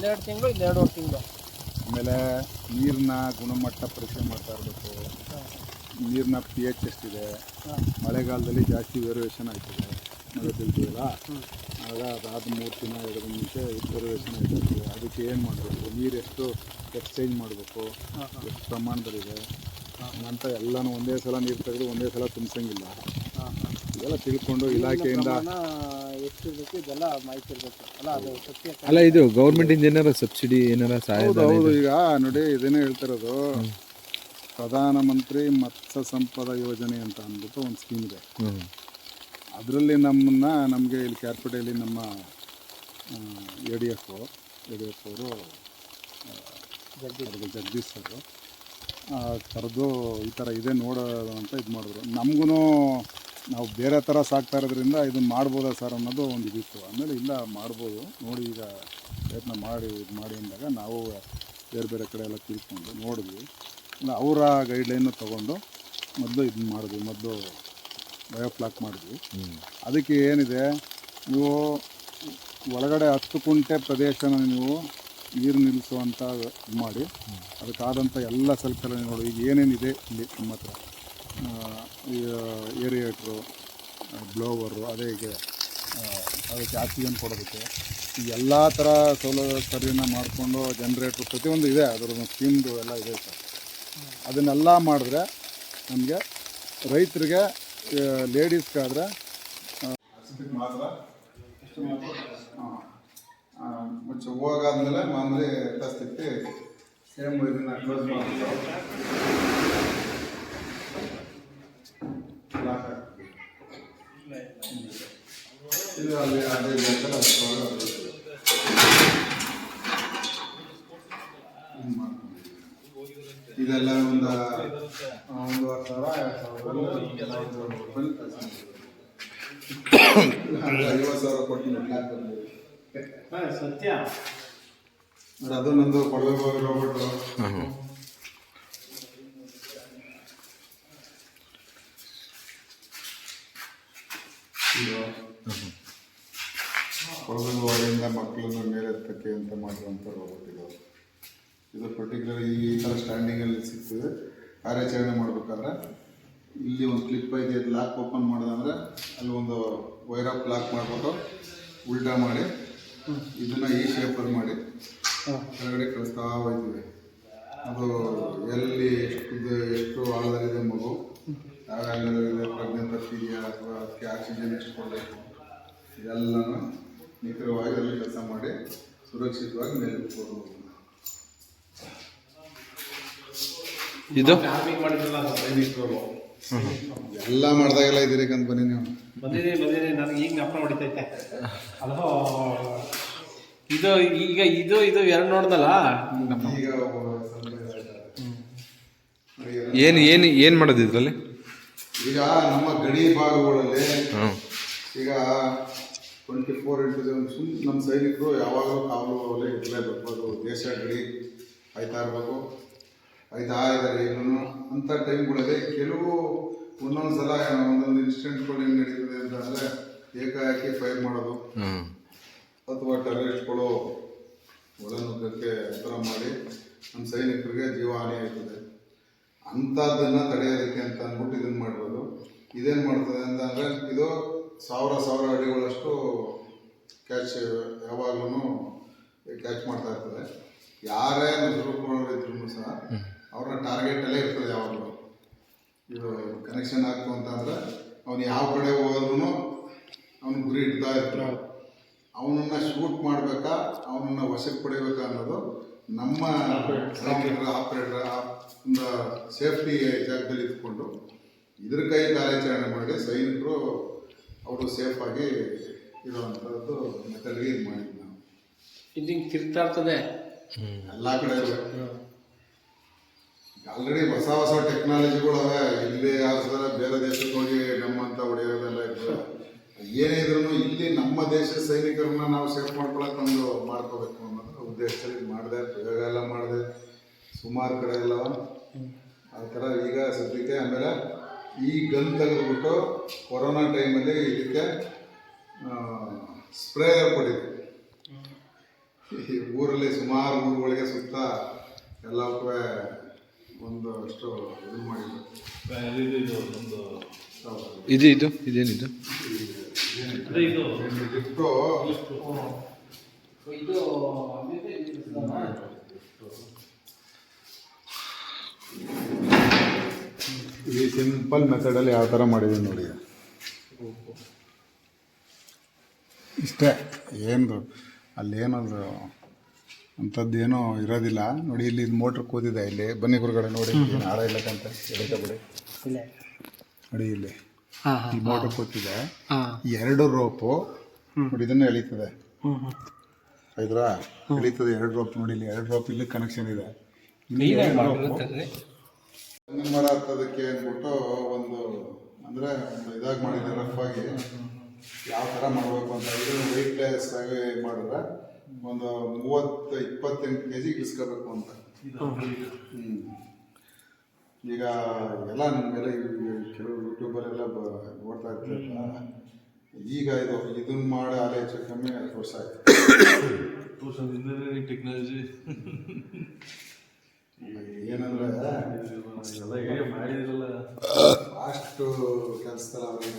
ಎರಡು ತಿಂಗಳು ಇಲ್ಲಿ ಎರಡು ತಿಂಗಳು. ಆಮೇಲೆ ನೀರಿನ ಗುಣಮಟ್ಟ ಪರೀಕ್ಷೆ ಮಾಡ್ತಾ ಇರಬೇಕು ನೀರಿನ ಪಿ ಎಚ್ ಎಷ್ಟಿದೆ ಮಳೆಗಾಲದಲ್ಲಿ ಜಾಸ್ತಿ ವೇರಿಯೇಷನ್ ಆಯ್ತದೆ. ಮಳೆ ಬೀಳ್ತೀವಲ್ಲ ಆಗ ಅದಾದ ಮೂರು ದಿನ ಎರಡು ಮುಂಚೆ ವೇರಿಯೇಷನ್ ಆಯ್ತದೆ. ಅದಕ್ಕೆ ಏನು ಮಾಡಬೇಕು? ನೀರು ಎಷ್ಟು ಎಕ್ಸ್ಚೇಂಜ್ ಮಾಡಬೇಕು? ಎಷ್ಟು ಪ್ರಮಾಣದಲ್ಲಿದೆ? ಅಂತ ಎಲ್ಲನೂ ಒಂದೇ ಸಲ ನೀರು ತೆಗೆದು ಒಂದೇ ಸಲ ತುಂಬಿಸಂಗಿಲ್ಲ. ಇದೆಲ್ಲ ತಿಳ್ಕೊಂಡು ಇಲಾಖೆಯಿಂದ ಇದೆಲ್ಲ ಮಾಹಿತಿ ಇರಬೇಕು. ಅಲ್ಲ ಅದು ಅಲ್ಲ ಇದು ಗೌರ್ಮೆಂಟ್ ಏನಾರ ಸಬ್ಸಿಡಿ ಏನಾರ ಸಹಾಯ ಹೌದು ಹೌದು. ಈಗ ನೋಡಿ ಇದೇನೇ ಹೇಳ್ತಿರೋದು ಪ್ರಧಾನಮಂತ್ರಿ ಮತ್ಸ್ಯ ಸಂಪದ ಯೋಜನೆ ಅಂತ ಅಂದ್ಬಿಟ್ಟು ಒಂದು ಸ್ಕೀಮ್ ಇದೆ. ಅದರಲ್ಲಿ ನಮ್ಮನ್ನ ನಮಗೆ ಇಲ್ಲಿ ಕ್ಯಾರ್ಪೇಟೆಯಲ್ಲಿ ನಮ್ಮ A D F A D F ಅವರು ಜಗದೀಶ್ ಸರ್ ಕರೆದು ಈ ಥರ ಇದೆ ನೋಡೋದು ಅಂತ ಇದು ಮಾಡಿದ್ರು. ನಮಗೂ ನಾವು ಬೇರೆ ಥರ ಸಾಕ್ತಾ ಇರೋದ್ರಿಂದ ಇದನ್ನು ಮಾಡ್ಬೋದಾ ಸರ್ ಅನ್ನೋದು ಒಂದು ಇದಿತ್ತು ಆಮೇಲೆ ಇಲ್ಲ, ಮಾಡ್ಬೋದು. ನೋಡಿ ಈಗ ಪ್ರಯತ್ನ ಮಾಡಿ, ಇದು ಮಾಡಿ ಅಂದಾಗ ನಾವು ಬೇರೆ ಬೇರೆ ಕಡೆ ಎಲ್ಲ ತಿಳ್ಕೊಂಡು ನೋಡಿದ್ವಿ. ಇಲ್ಲ, ಅವರ ಗೈಡ್ಲೈನು ತೊಗೊಂಡು ಮೊದಲು ಇದನ್ನ ಮಾಡಿದ್ವಿ, ಮೊದಲು ಬಯೋಫ್ಲಾಕ್ ಮಾಡಿದ್ವಿ. ಅದಕ್ಕೆ ಏನಿದೆ, ನೀವು ಒಳಗಡೆ ಹತ್ತು ಕುಂಟೆ ಪ್ರದೇಶನ ನೀವು ನೀರು ನಿಲ್ಲಿಸುವಂಥ ಮಾಡಿ ಅದಕ್ಕಾದಂಥ ಎಲ್ಲ ಸಲಕರಣೆ ನೋಡಿ, ಈಗ ಏನೇನಿದೆ ಇಲ್ಲಿ ನಮ್ಮ ಹತ್ರ? ಏರಿಯೇಟ್ರು ಬ್ಲೋವರು ಅದೇ ಹೀಗೆ ಅದಕ್ಕೆ ಆಕ್ಸಿಜನ್ ಕೊಡೋದಕ್ಕೆ. ಈ ಎಲ್ಲ ಥರ ಸೌಲಭ್ಯನ ಮಾಡಿಕೊಂಡು ಜನ್ರೇಟ್ರು ಪ್ರತಿಯೊಂದು ಇದೆ ಅದರ ಸ್ಕೀಮ್ದು ಎಲ್ಲ ಇದೆ ಸರ್. ಅದನ್ನೆಲ್ಲ ಮಾಡಿದ್ರೆ ನಮಗೆ ರೈತರಿಗೆ ಲೇಡೀಸ್ಗಾದ್ರೆ ಮಾತ್ರ ಹೋಗಾದ್ಮೇಲೆ ಮಾಮೂಲಿ ಯಥಾಸ್ಥಿತಿ ಸೇಮ್ ಇದನ್ನ ಕ್ಲೋಸ್ ಮಾಡ್ಬಿಟ್ಟು lock ಹಾಕ್ಬಿಟ್ಟು. ಇದು ಅಲ್ಲಿ ಅದೇ ಇದೆಲ್ಲ ಒಂದು ಒಂದೂವರೆ ಸಾವಿರ ಎರಡು ಸಾವಿರ ಕೆಲಸ ಐವತ್ತು ಸಾವಿರ ಕೊಟ್ಟು ಸತ್ಯ. ಅದು ನಂದು ಕೊಡಬೇಕು ರೋಬೋಟ್ ಕೊಳವೆಯಿಂದ ಮಕ್ಕಳನ್ನ ಮೇಲೆ ಎತ್ತಕ್ಕೆ ಅಂತ ಮಾಡಿರುವಂಥ ರೋಬೋಟ್ ಇದು ಇದು ಪರ್ಟಿಕ್ಯುಲರ್ ಈ ಥರ ಸ್ಟ್ಯಾಂಡಿಂಗಲ್ಲಿ ಸಿಗ್ತದೆ ಕಾರ್ಯಾಚರಣೆ ಮಾಡಬೇಕಾದ್ರೆ ಇಲ್ಲಿ ಒಂದು ಕ್ಲಿಪ್ ಐತೆ, ಅದು ಲಾಕ್ ಓಪನ್ ಮಾಡೋದಂದ್ರೆ ಅಲ್ಲಿ ಒಂದು ವೈರ್ ಅಪ್ ಲಾಕ್ ಮಾಡಿಬಿಟ್ಟು ಉಲ್ಟಾ ಮಾಡಿ ಇದನ್ನ ಈ ಶೇಪಲ್ಲಿ ಮಾಡಿ ಕೆಳಗಡೆ ಕಳಿಸ್ತಾ ಹೋಗ್ತೀವಿ. ಅದು ಎಲ್ಲಿ ಎಷ್ಟು ಎಷ್ಟು ಆಳದಲ್ಲಿದೆ ಮಗು, ಯಾವ ಪ್ರಜ್ಞೆ ತಪ್ಪಿದೆಯಾ ಅಥವಾ ಅದಕ್ಕೆ ಆಕ್ಸಿಜನ್ ಎಷ್ಟು ಕೊಡಬೇಕು, ಇದೆಲ್ಲನೂ ನಿಖರವಾಗಿ ಅಲ್ಲಿ ಕೆಲಸ ಮಾಡಿ ಸುರಕ್ಷಿತವಾಗಿ ಮೇಲೆ ಇದು? ಎಲ್ಲ ಮಾಡಿದಾಗೆಲ್ಲ ಇದ್ದೀರಿಕಂತ ಬನ್ನಿ ನೀವು. ಬಂದಿದ್ದೀನಿ ಬಂದಿದ್ದೀನಿ. ನನಗೆ ಈಗ ಜ್ಞಾಪನ ಹೊಡಿತೈತೆ. ಅಲೋ. ಇದು ಈಗ ಇದು ಇದು ಎರಡು ನೋಡ್ದಲ್ಲ? ಈಗ ಏನು ಏನು ಏನು ಏನ್ ಏನ್ ಮಾಡೋದು ಇದರಲ್ಲಿ? ಈಗ ನಮ್ಮ ಗಡಿ ಭಾಗಗಳಲ್ಲಿ ಈಗ ಟ್ವೆಂಟಿ ಫೋರ್ ಇಂಟು ಸೆವೆನ್ ಸುಮ್ ನಮ್ಮ ಸೈನಿಕರು ಯಾವಾಗಲೂ ಕಾವಲು ಇರಲೇಬೇಕು. ಅದು ದೇಶ ಗಡಿ ಆಯ್ತಾ ಇರಬೇಕು. ಆಯ್ತಾ ಇದ್ದಾರೆ ಏನೂ ಅಂಥ ಟೈಮ್ಗಳಲ್ಲಿ ಕೆಲವು ಒಂದೊಂದು ಸಲ ಒಂದೊಂದು ಇನ್ಸಿಡೆಂಟ್ಗಳು ಹೆಂಗೆ ನಡೀತದೆ ಅಂತಂದರೆ ಏಕಾಏಕಿ ಫೈರ್ ಮಾಡೋದು. ಅಥವಾ ಟೆರರಿಸ್ಟ್ಗಳು ಒಳನುಗ್ಗಕ್ಕೆ ಥರ ಮಾಡಿ ನಮ್ಮ ಸೈನಿಕರಿಗೆ ಜೀವಹಾನಿ ಆಗ್ತದೆ. ಅಂಥದ್ದನ್ನು ತಡೆಯೋದಕ್ಕೆ ಅಂತ ಅಂದ್ಬಿಟ್ಟು ಇದನ್ನು ಮಾಡ್ಬೋದು ಇದೇನು ಮಾಡ್ತದೆ ಅಂತಂದರೆ ಇದು ಸಾವಿರ ಸಾವಿರ ಅಡಿಗಳಷ್ಟು ಕ್ಯಾಚ್ ಯಾವಾಗ್ಲೂ ಕ್ಯಾಚ್ ಮಾಡ್ತಾ ಇರ್ತದೆ. ಯಾರೇ ಇದ್ರೂ ಸಹ ಅವ್ರನ್ನ ಟಾರ್ಗೆಟಲ್ಲೇ ಇರ್ತದೆ ಯಾವಾಗಲೂ. ಇದು ಕನೆಕ್ಷನ್ ಆಗ್ತು ಅಂತಂದ್ರೆ ಅವ್ನು ಯಾವ ಕಡೆ ಹೋದ್ರೂ ಅವನು ಗುರಿ ಇಡ್ತಾ ಇರ್ತಾರೆ ಅವನನ್ನ ಶೂಟ್ ಮಾಡ್ಬೇಕಾ ಅವನನ್ನ ವಶಕ್ಕೆ ಪಡಿಬೇಕಾ ಅನ್ನೋದು ನಮ್ಮ ಆಪರೇಟರ್ ಒಂದು ಸೇಫ್ಟಿ ಜಾಗದಲ್ಲಿ ಇದ್ಕೊಂಡು ಇದ್ರ ಕೈ ಕಾರ್ಯಾಚರಣೆ ಮಾಡಿ ಸೈನಿಕರು ಅವರು ಸೇಫಾಗಿ ಇರುವಂಥದ್ದು ಮೆಥಡ್ಗೆ ಇದು ಮಾಡಿದ್ವಿ ನಾವು. ಇದು ಹಿಂಗೆ ತಿರ್ತಾ ಇರ್ತದೆ. ಎಲ್ಲ ಕಡೆ ಆಲ್ರೆಡಿ ಹೊಸ ಹೊಸ ಟೆಕ್ನಾಲಜಿಗಳು ಅವೆ. ಇಲ್ಲಿ ಯಾರು ಬೇರೆ ದೇಶಕ್ಕೆ ಹೋಗಿ ನಮ್ಮಂತ ಹೊಡೆಯೋದೆಲ್ಲ ಇರ್ತದೆ ಏನೇ ಇದ್ರು ಇಲ್ಲಿ ನಮ್ಮ ದೇಶದ ಸೈನಿಕರನ್ನ ನಾವು ಸೇಫ್ ಮಾಡ್ಕೊಳಕ್ ಒಂದು ಮಾಡ್ಕೋಬೇಕು ಅನ್ನೋದು ಉದ್ದೇಶದಲ್ಲಿ ಮಾಡಿದೆ ಪ್ರಯೋಗ ಎಲ್ಲ ಮಾಡಿದೆ. ಸುಮಾರು ಕಡೆ ಎಲ್ಲ. ಆ ಥರ ಈಗ ಸದ್ಯಕ್ಕೆ ಆಮೇಲೆ ಈ ಗನ್ ತೆಗೆದ್ಬಿಟ್ಟು ಕೊರೋನಾ ಟೈಮಲ್ಲಿ ಇದಕ್ಕೆ ಸ್ಪ್ರೇ ಕೊಟ್ಟಿದ್ವಿ ಈ ಊರಲ್ಲಿ ಸುಮಾರು ಊರುಗಳಿಗೆ ಸುತ್ತ ಎಲ್ಲ ಒಂದು ಅಷ್ಟು ಇದು ಮಾಡಿದ್ರು ಇದು ಇದು ಒಂದು ಇದು ಇದು ಇದೇನಿದು ಗಿಫ್ಟು ಇದು ಈ ಸಿಂಪಲ್ ಮೆಥಡಲ್ಲಿ ಯಾವ ಥರ ಮಾಡಿದ್ವಿ ನೋಡಿ. ಇಷ್ಟೇ ಏನು ಅಲ್ಲೇನದು ಅಂಥದ್ದೇನೋ ಇರೋದಿಲ್ಲ. ನೋಡಿ ಇಲ್ಲಿ ಮೋಟ್ರ್ ಕೂತಿದೆ ಇಲ್ಲಿ. ಬನ್ನಿ ಗುರುಗಡೆ ನೋಡಿ ಏನು ಇಲ್ಲ ಅಂತ ಬಿಡಿ? ನೋಡಿ ಇಲ್ಲಿ. ಈ ಮೋಟ್ರ್ ಕೂತಿದೆ. ಎರಡು ರೋಪು ನೋಡಿ ಇದನ್ನು ಎಳೀತದೆ. ಆಯ್ತಾ ಎಳೀತದೆ ಎರಡು ರೋಪ್ ನೋಡಿ ಇಲ್ಲಿ ಎರಡು ರೋಪ್ ಇಲ್ಲಿ ಕನೆಕ್ಷನ್ ಇದೆ. ಇಲ್ಲಿ ಕ್ಲೀನಾಗಿ ಎರಡು rope. ತೆಂಗಿನ ಮರ ಹತ್ತೋದಕ್ಕೆ ಅಂದ್ಬಿಟ್ಟು ಒಂದು, ಅಂದರೆ ಒಂದು ಇದಾಗಿ ಮಾಡಿದೆ ರಫ್ ಆಗಿ ಯಾವ ಥರ ಮಾಡಬೇಕು ಅಂತ ಇದು ವೆಯ್ಟ್ಲೆಸ್ ಆಗಿ ಮಾಡಿದ್ರೆ ಒಂದು ಮೂವತ್ತು, ಇಪ್ಪತ್ತೆಂಟು ಕೆ ಜಿ ಇಳಿಸ್ಕೋಬೇಕು ಅಂತ ಹ್ಮ್. ಈಗ ಎಲ್ಲ ನಿಮಗೆಲ್ಲ ಕೆಲವು ಯೂಟ್ಯೂಬರೆಲ್ಲ ನೋಡ್ತಾ ಇರ್ತಾರೆ ಈಗ ಇದು ಇದನ್ನ ಮಾಡಿ ಅಲೆ ಹೆಚ್ಚು ಕಮ್ಮಿ ವರ್ಷ ಆಯ್ತು ಟೆಕ್ನಾಲಜಿ ಏನಂದ್ರೆ ಅಷ್ಟು ಕೆಲಸದಲ್ಲ ಅವ್ರೀಗ.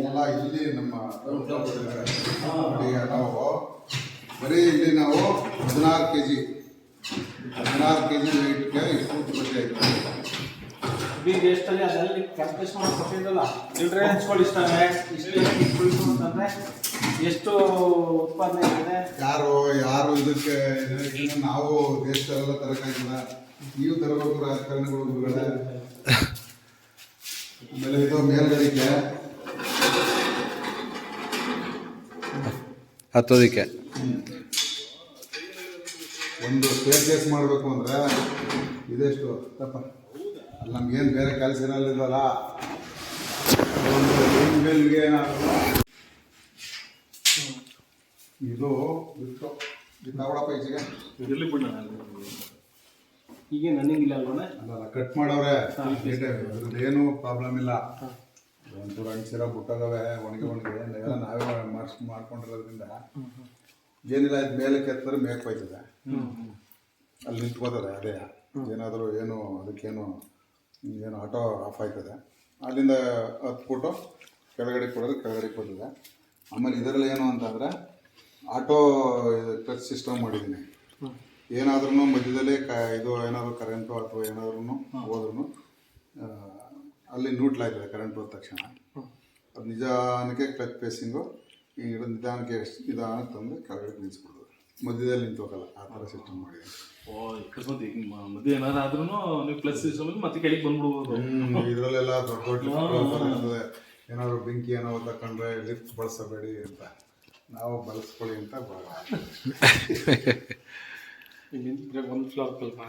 ಎಲ್ಲ ಇಲ್ಲಿ ನಮ್ಮ ನಾವು ಬರೀ ಇಲ್ಲಿ ನಾವು ಹದಿನಾರು ಕೆ ಜಿ ಹದಿನಾರು ಕೆ ಜಿ ವೆಯ್ಟ್ಗೆ ಇಪ್ಪತ್ತು ಬಟ್ಟೆ ಬೀಗ್ ಎಷ್ಟಲ್ಲಿ ಅದರಲ್ಲಿ ಕ್ಯಾಲ್ಕುಲೇಷನ್ ಮಾಡಿ ಕೊಟ್ಟಿದ್ರಲ್ಲ ಇಲ್ರಿ. ಇಷ್ಟವೆ ಇಷ್ಟು ಅಂತಂದ್ರೆ ಎಷ್ಟು ಉತ್ಪಾದನೆ ಇದೆ? ಯಾರು ಯಾರು ಇದಕ್ಕೆ ಇದನ್ನ ನಾವು ದೇಶದಲ್ಲೆಲ್ಲ ತರಕಾಗಿಲ್ಲ ನೀವು ತರಬೇಕು ರಾಜಕಾರಣಿಗಳು ಗುರುಗಳೇ. ಆಮೇಲೆ ಇದು ಮೇಲ್ಗಡೆಗೆ ಹತ್ತೋದಕ್ಕೆ. ಒಂದು ಸ್ಟೇರ್ ಕೇಸ್ ಮಾಡಬೇಕು ಅಂದರೆ ಇದೆಷ್ಟು? ತಪ್ಪ. ನಮ್ಗೇನು ಬೇರೆ ಕೆಲಸ ಇರಲ್ಲ ಒಂದು ಮೇಲ್ಗೆ ಏನಾದ್ರು ಇದು ಬಿಟ್ಟು ಇದು ತಗೊಳಪ್ಪ ಈಚೆಗೆ. ಇರಲಿ ಬಿಡ ಈಗ ನನಗಿಲ್ಲ ಅಲ್ವಣ್ಣ ಅಲ್ಲ ಕಟ್ ಮಾಡವ್ರೆ ಏನು ಪ್ರಾಬ್ಲಮ್ ಇಲ್ಲ. ಒಂಚೂರು ಅಣಿಸಿರೋ ಬುಟ್ಟಗವೆ ಒಣಗಿ ಒಣಗಿ ಎಲ್ಲ ನಾವೇ ಮಾಡಿಸ್ ಮಾಡ್ಕೊಂಡಿರೋದ್ರಿಂದ ಏನಿಲ್ಲ ಇದು ಮೇಲೆ ಕೆತ್ತರೆ ಮೇಕ್ ಹೋಯ್ತದೆ ಅಲ್ಲಿ ನಿಂತ್ಕೋತದೆ ಅದೇ. ಏನಾದರೂ ಏನು ಅದಕ್ಕೇನು ಏನು ಆಟೋ ಆಫ್ ಆಯ್ತದೆ. ಅಲ್ಲಿಂದ ಹತ್ಬಿಟ್ಟು ಕೆಳಗಡೆ ಕೊಡೋದು ಕೆಳಗಡೆ ಕೊಟ್ಟಿದೆ ಆಮೇಲೆ ಇದರಲ್ಲಿ ಏನು ಅಂತಂದರೆ ಆಟೋ ಟಚ್ ಸಿಸ್ಟಮ್ ಮಾಡಿದ್ದೀನಿ. ಏನಾದ್ರೂ ಮಧ್ಯದಲ್ಲೇ ಕ ಇದು ಏನಾದರೂ ಕರೆಂಟು ಅಥವಾ ಏನಾದ್ರೂ ಹೋದ್ರೂ ಅಲ್ಲಿ ನೂಟ್ಲಾಯ್ತದೆ ಕರೆಂಟ್ ಹೋದ ತಕ್ಷಣ. ಅದು ನಿಜಾನಕ್ಕೆ ಕ್ಲಚ್ ಪೇಸಿಂಗು ಈ ನಿಧಾನಕ್ಕೆ ನಿಧಾನಕ್ಕೆ ತಂದು ಕೆಳಗಡೆ ನಿಲ್ಲಿಸ್ಬಿಡೋದು ಮಧ್ಯದಲ್ಲಿ ನಿಂತೋಗಲ್ಲ ಆ ಥರ ಸಿಸ್ಟಮ್ ಮಾಡಿದ್ದೀನಿ. ಓ ಅಕಸ್ಮಾತ್ ಈಗ ಮದುವೆ ಏನಾದ್ರು ಆದ್ರೂ ನೀವು ಪ್ಲಸ್ ಸಿಸ್ಟಮ್ ಮತ್ತೆ ಕೆಳಗೆ ಬಂದ್ಬಿಡ್ಬೋದು. ಇದರಲ್ಲೆಲ್ಲ ದೊಡ್ಡ ದೊಡ್ಡ ಏನಾದ್ರು ಬೆಂಕಿ ಏನೋ ತಕೊಂಡ್ರೆ ಲಿಫ್ಟ್ ಬಳಸಬೇಡಿ ಅಂತ. ನಾವು ಬಳಸ್ಕೊಳ್ಳಿ ಅಂತ ಒಂದು ಫ್ಲೋರ್ ಕಲ್ಪ